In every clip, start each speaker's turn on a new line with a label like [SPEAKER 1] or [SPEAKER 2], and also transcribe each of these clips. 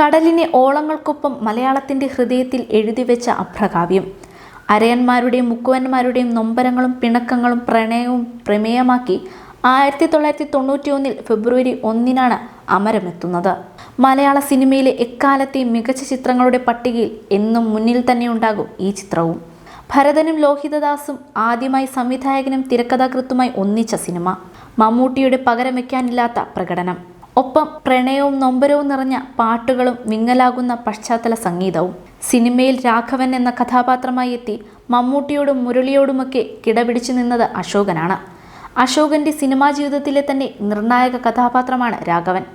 [SPEAKER 1] കടലിനെ ഓളങ്ങൾക്കൊപ്പം മലയാളത്തിന്റെ ഹൃദയത്തിൽ എഴുതിവെച്ച അഭ്രകാവ്യം അരയന്മാരുടെയും മുക്കുവന്മാരുടെയും നൊമ്പരങ്ങളും പിണക്കങ്ങളും പ്രണയവും പ്രമേയമാക്കി ആയിരത്തി തൊള്ളായിരത്തി തൊണ്ണൂറ്റി ഒന്നിൽ ഫെബ്രുവരി ഒന്നിനാണ് അമരമെത്തുന്നത്. മലയാള സിനിമയിലെ എക്കാലത്തെയും മികച്ച ചിത്രങ്ങളുടെ പട്ടികയിൽ എന്നും മുന്നിൽ തന്നെ ഉണ്ടാകും ഈ ചിത്രവും. ഭരതനും ലോഹിതദാസും ആദ്യമായി സംവിധായകനും തിരക്കഥാകൃത്തുമായി ഒന്നിച്ച സിനിമ. മമ്മൂട്ടിയുടെ പകരം വയ്ക്കാനില്ലാത്ത പ്രകടനം. ഒപ്പം പ്രണയവും നൊമ്പരവും നിറഞ്ഞ പാട്ടുകളും വിങ്ങലാകുന്ന പശ്ചാത്തല സംഗീതവും. സിനിമയിൽ രാഘവൻ എന്ന കഥാപാത്രമായി എത്തി മമ്മൂട്ടിയോടും മുരളിയോടുമൊക്കെ കിടപിടിച്ചു നിന്നത് അശോകനാണ്. അശോകന്റെ സിനിമാ ജീവിതത്തിലെ തന്നെ നിർണായക കഥാപാത്രമാണ് രാഘവൻ.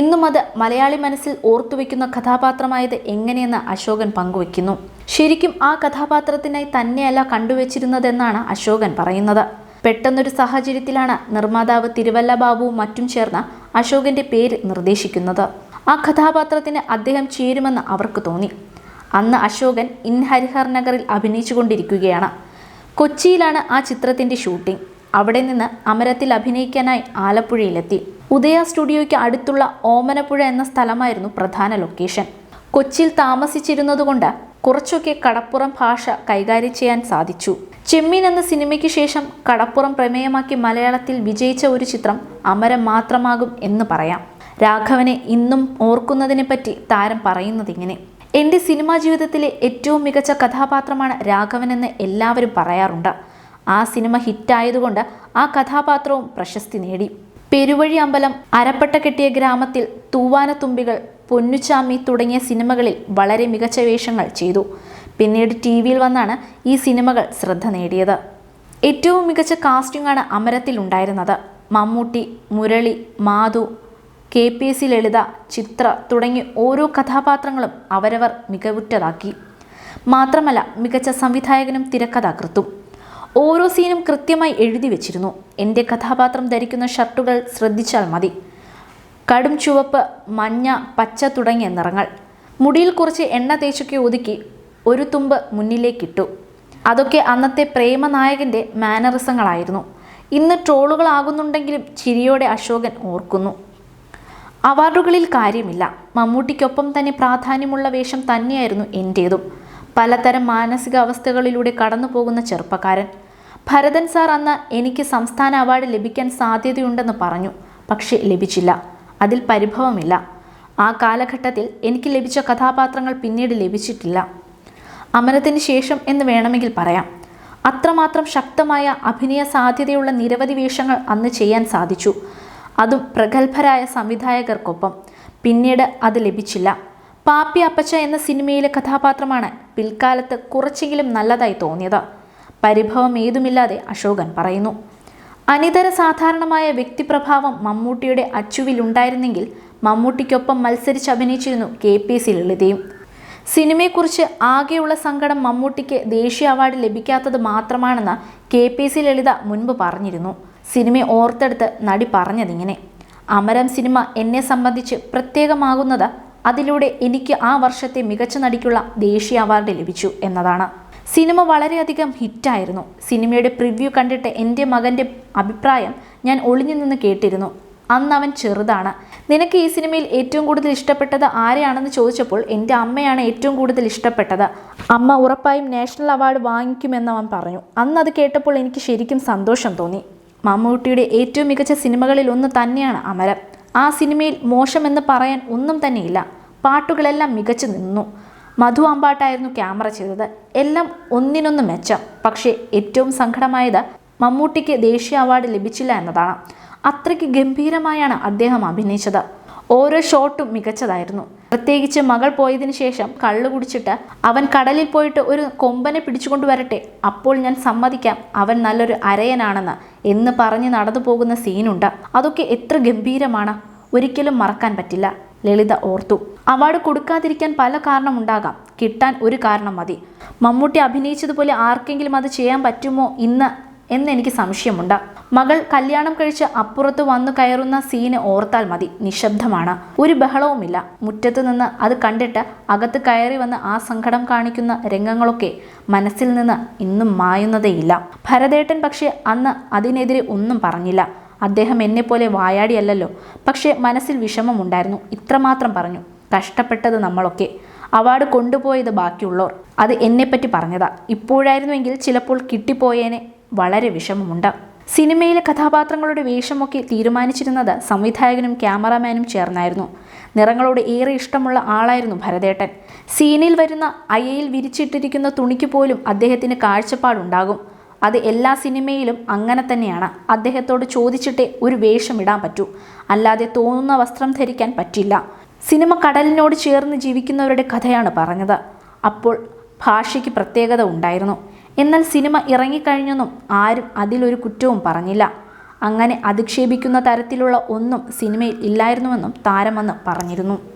[SPEAKER 1] ഇന്നും അത് മലയാളി മനസ്സിൽ ഓർത്തുവെക്കുന്ന കഥാപാത്രമായത് എങ്ങനെയെന്ന് അശോകൻ പങ്കുവെക്കുന്നു ശരിക്കും ആ കഥാപാത്രത്തിനായി തന്നെയല്ല കണ്ടുവച്ചിരുന്നതെന്നാണ് അശോകൻ പറയുന്നത്. പെട്ടെന്നൊരു സാഹചര്യത്തിലാണ് നിർമ്മാതാവ് തിരുവല്ല ബാബുവും മറ്റും ചേർന്ന് അശോകന്റെ പേര് നിർദ്ദേശിക്കുന്നത്. ആ കഥാപാത്രത്തിന് അദ്ദേഹം ചേരുമെന്ന് അവർക്ക് തോന്നി. അന്ന് അശോകൻ ഇൻ ഹരിഹർ നഗറിൽ അഭിനയിച്ചുകൊണ്ടിരിക്കുകയാണ്. കൊച്ചിയിലാണ് ആ ചിത്രത്തിന്റെ ഷൂട്ടിംഗ്. അവിടെ നിന്ന് അമരത്തിൽ അഭിനയിക്കാനായി ആലപ്പുഴയിലെത്തി. ഉദയ സ്റ്റുഡിയോയ്ക്ക് അടുത്തുള്ള ഓമനപ്പുഴ എന്ന സ്ഥലമായിരുന്നു പ്രധാന ലൊക്കേഷൻ. കൊച്ചിയിൽ താമസിച്ചിരുന്നതുകൊണ്ട് കുറച്ചൊക്കെ കടപ്പുറം ഭാഷ കൈകാര്യം ചെയ്യാൻ സാധിച്ചു. ചെമ്മീൻ എന്ന സിനിമയ്ക്ക് ശേഷം കടപ്പുറം പ്രമേയമാക്കി മലയാളത്തിൽ വിജയിച്ച ഒരു ചിത്രം അമരം മാത്രമാകും എന്ന് പറയാം. രാഘവനെ ഇന്നും ഓർക്കുന്നതിനെപ്പറ്റി താരം പറയുന്നതിങ്ങനെ എന്റെ സിനിമാ ജീവിതത്തിലെ ഏറ്റവും മികച്ച കഥാപാത്രമാണ് രാഘവനെന്ന് എല്ലാവരും പറയാറുണ്ട്. ആ സിനിമ ഹിറ്റായതുകൊണ്ട് ആ കഥാപാത്രവും പ്രശസ്തി നേടി. പെരുവഴി അമ്പലം അരപ്പട്ട കെട്ടിയ ഗ്രാമത്തിൽ തൂവാനത്തുമ്പികൾ പൊന്നുച്ചാമി തുടങ്ങിയ സിനിമകളിൽ വളരെ മികച്ച വേഷങ്ങൾ ചെയ്തു. പിന്നീട് ടി വിയിൽ വന്നാണ് ഈ സിനിമകൾ ശ്രദ്ധ നേടിയത്. ഏറ്റവും മികച്ച കാസ്റ്റിംഗാണ് അമരത്തിൽ ഉണ്ടായിരുന്നത്. Mammootty Murali Madhu K P S C Lalitha Chithra തുടങ്ങി ഓരോ കഥാപാത്രങ്ങളും അവരവർ മികവുറ്റതാക്കി. മാത്രമല്ല മികച്ച സംവിധായകനും തിരക്കഥാകൃത്തും. ഓരോ സീനും കൃത്യമായി എഴുതി വെച്ചിരുന്നു. എന്റെ കഥാപാത്രം ധരിക്കുന്ന ഷർട്ടുകൾ ശ്രദ്ധിച്ചാൽ മതി. കടും ചുവപ്പ് മഞ്ഞ പച്ച തുടങ്ങിയ നിറങ്ങൾ. മുടിയിൽ കുറച്ച് എണ്ണ തേച്ചൊക്കെ ഒതുക്കി ഒരു തുമ്പ് മുന്നിലേക്കിട്ടു. അതൊക്കെ അന്നത്തെ പ്രേമനായകന്റെ മാനറിസങ്ങളായിരുന്നു. ഇന്ന് ട്രോളുകളാകുന്നുണ്ടെങ്കിലും ചിരിയോടെ അശോകൻ ഓർക്കുന്നു. അവാർഡുകളിൽ കാര്യമില്ല. മമ്മൂട്ടിക്കൊപ്പം തന്നെ പ്രാധാന്യമുള്ള വേഷം തന്നെയായിരുന്നു എന്റേതും പലതരം മാനസികാവസ്ഥകളിലൂടെ കടന്നു പോകുന്ന ചെറുപ്പക്കാരൻ. ഭരതൻ സാർ അന്ന് എനിക്ക് സംസ്ഥാന അവാർഡ് ലഭിക്കാൻ സാധ്യതയുണ്ടെന്ന് പറഞ്ഞു. പക്ഷേ ലഭിച്ചില്ല. അതിൽ പരിഭവമില്ല. ആ കാലഘട്ടത്തിൽ എനിക്ക് ലഭിച്ച കഥാപാത്രങ്ങൾ പിന്നീട് ലഭിച്ചിട്ടില്ല. അമരത്തിന് ശേഷം എന്ന് വേണമെങ്കിൽ പറയാം. അത്രമാത്രം ശക്തമായ അഭിനയ സാധ്യതയുള്ള നിരവധി വേഷങ്ങൾ അന്ന് ചെയ്യാൻ സാധിച്ചു. അതും പ്രഗത്ഭരായ സംവിധായകർക്കൊപ്പം. പിന്നീട് അത് ലഭിച്ചില്ല. പാപ്പി അപ്പച്ച എന്ന സിനിമയിലെ കഥാപാത്രമാണ് പിൽക്കാലത്ത് കുറച്ചെങ്കിലും നല്ലതായി തോന്നിയത്. പരിഭവം ഏതുമില്ലാതെ അശോകൻ പറയുന്നു. അനിതര സാധാരണമായ വ്യക്തിപ്രഭാവം മമ്മൂട്ടിയുടെ അച്ചുവിലുണ്ടായിരുന്നെങ്കിൽ മമ്മൂട്ടിക്കൊപ്പം മത്സരിച്ച് അഭിനയിച്ചിരുന്നു കെ പി സി ലളിതയും. സിനിമയെക്കുറിച്ച് ആകെയുള്ള സങ്കടം മമ്മൂട്ടിക്ക് ദേശീയ അവാർഡ് ലഭിക്കാത്തത് മാത്രമാണെന്ന് കെ പി സി ലളിത മുൻപ് പറഞ്ഞിരുന്നു. സിനിമ ഓർത്തെടുത്ത് നടി പറഞ്ഞതിങ്ങനെ. അമരം സിനിമ എന്നെ സംബന്ധിച്ച് പ്രത്യേകമാകുന്നത് അതിലൂടെ എനിക്ക് ആ വർഷത്തെ മികച്ച നടിക്കുള്ള ദേശീയ അവാർഡ് ലഭിച്ചു എന്നതാണ്. സിനിമ വളരെയധികം ഹിറ്റായിരുന്നു. സിനിമയുടെ പ്രിവ്യൂ കണ്ടിട്ട് എന്റെ മകന്റെ അഭിപ്രായം ഞാൻ ഒളിഞ്ഞു നിന്ന് കേട്ടിരുന്നു. അന്ന് അവൻ ചെറുതാണ്. നിനക്ക് ഈ സിനിമയിൽ ഏറ്റവും കൂടുതൽ ഇഷ്ടപ്പെട്ടത് ആരെയാണെന്ന് ചോദിച്ചപ്പോൾ എന്റെ അമ്മയാണ് ഏറ്റവും കൂടുതൽ ഇഷ്ടപ്പെട്ടത്. അമ്മ ഉറപ്പായും നാഷണൽ അവാർഡ് വാങ്ങിക്കുമെന്ന് അവൻ പറഞ്ഞു. അന്ന് അത് കേട്ടപ്പോൾ എനിക്ക് ശരിക്കും സന്തോഷം തോന്നി. മമ്മൂട്ടിയുടെ ഏറ്റവും മികച്ച സിനിമകളിൽ ഒന്ന് തന്നെയാണ് അമരം. ആ സിനിമയിൽ മോശമെന്ന് പറയാൻ ഒന്നും തന്നെയില്ല. പാട്ടുകളെല്ലാം മികച്ചു നിന്നു. മധു അമ്പാട്ടായിരുന്നു ക്യാമറ ചെയ്തത്. എല്ലാം ഒന്നിനൊന്ന് മെച്ചം. പക്ഷേ ഏറ്റവും സങ്കടമായത് മമ്മൂട്ടിക്ക് ദേശീയ അവാർഡ് ലഭിച്ചില്ല എന്നതാണ്. അത്രയ്ക്ക് ഗംഭീരമായാണ് അദ്ദേഹം അഭിനയിച്ചത്. ഓരോ ഷോട്ടും മികച്ചതായിരുന്നു. പ്രത്യേകിച്ച് മകൾ പോയതിനു ശേഷം കള്ളു കുടിച്ചിട്ട് അവൻ കടലിൽ പോയിട്ട് ഒരു കൊമ്പനെ പിടിച്ചുകൊണ്ട് വരട്ടെ അപ്പോൾ ഞാൻ സമ്മതിക്കാം അവൻ നല്ലൊരു അരയനാണെന്ന് എന്ന് പറഞ്ഞ് നടന്നു പോകുന്ന സീനുണ്ട്. അതൊക്കെ എത്ര ഗംഭീരമാണ്. ഒരിക്കലും മറക്കാൻ പറ്റില്ല. ലളിത ഓർത്തു. അവാർഡ് കൊടുക്കാതിരിക്കാൻ പല കാരണമുണ്ടാകാം. കിട്ടാൻ ഒരു കാരണം മതി. മമ്മൂട്ടി അഭിനയിച്ചതുപോലെ ആർക്കെങ്കിലും അത് ചെയ്യാൻ പറ്റുമോ ഇന്ന് എന്നെനിക്ക് സംശയമുണ്ട്. മകൾ കല്യാണം കഴിച്ച് അപ്പുറത്ത് വന്നു കയറുന്ന സീന് ഓർത്താൽ മതി. നിശബ്ദമാണ്. ഒരു ബഹളവുമില്ല. മുറ്റത്ത് നിന്ന് അത് കണ്ടിട്ട് അകത്ത് കയറി വന്ന് ആ സങ്കടം കാണിക്കുന്ന രംഗങ്ങളൊക്കെ മനസ്സിൽ നിന്ന് ഇന്നും മായുന്നതേയില്ല. ഭരതേട്ടൻ പക്ഷേ അന്ന് അതിനെതിരെ ഒന്നും പറഞ്ഞില്ല. അദ്ദേഹം എന്നെപ്പോലെ വായാടിയല്ലല്ലോ. പക്ഷേ മനസ്സിൽ വിഷമമുണ്ടായിരുന്നു ഇത്രമാത്രം പറഞ്ഞു. കഷ്ടപ്പെട്ടത് നമ്മളൊക്കെ. അവാർഡ് കൊണ്ടുപോയത് ബാക്കിയുള്ളവർ. അത് എന്നെപ്പറ്റി പറഞ്ഞതാ. ഇപ്പോഴായിരുന്നുവെങ്കിൽ ചിലപ്പോൾ കിട്ടിപ്പോയേനെ വളരെ വിഷമമുണ്ട്. സിനിമയിലെ കഥാപാത്രങ്ങളുടെ വേഷമൊക്കെ തീരുമാനിച്ചിരുന്നത് സംവിധായകനും ക്യാമറാമാനും ചേർന്നായിരുന്നു. നിറങ്ങളോട് ഏറെ ഇഷ്ടമുള്ള ആളായിരുന്നു ഭരതേട്ടൻ. സീനിൽ വരുന്ന അയയിൽ വിരിച്ചിട്ടിരിക്കുന്ന തുണിക്ക് പോലും അദ്ദേഹത്തിന് കാഴ്ചപ്പാടുണ്ടാകും. അത് എല്ലാ സിനിമയിലും അങ്ങനെ തന്നെയാണ്. അദ്ദേഹത്തോട് ചോദിച്ചിട്ടേ ഒരു വേഷം ഇടാൻ പറ്റൂ. അല്ലാതെ തോന്നുന്ന വസ്ത്രം ധരിക്കാൻ പറ്റില്ല. സിനിമ കടലിനോട് ചേർന്ന് ജീവിക്കുന്നവരുടെ കഥയാണ് പറഞ്ഞത്. അപ്പോൾ ഭാഷയ്ക്ക് പ്രത്യേകത ഉണ്ടായിരുന്നു. എന്നാൽ സിനിമ ഇറങ്ങിക്കഴിഞ്ഞൊന്നും ആരും അതിലൊരു കുറ്റവും പറഞ്ഞില്ല. അങ്ങനെ അധിക്ഷേപിക്കുന്ന തരത്തിലുള്ള ഒന്നും സിനിമയിൽ ഇല്ലായിരുന്നുവെന്നും താരമെന്ന് പറഞ്ഞിരുന്നു.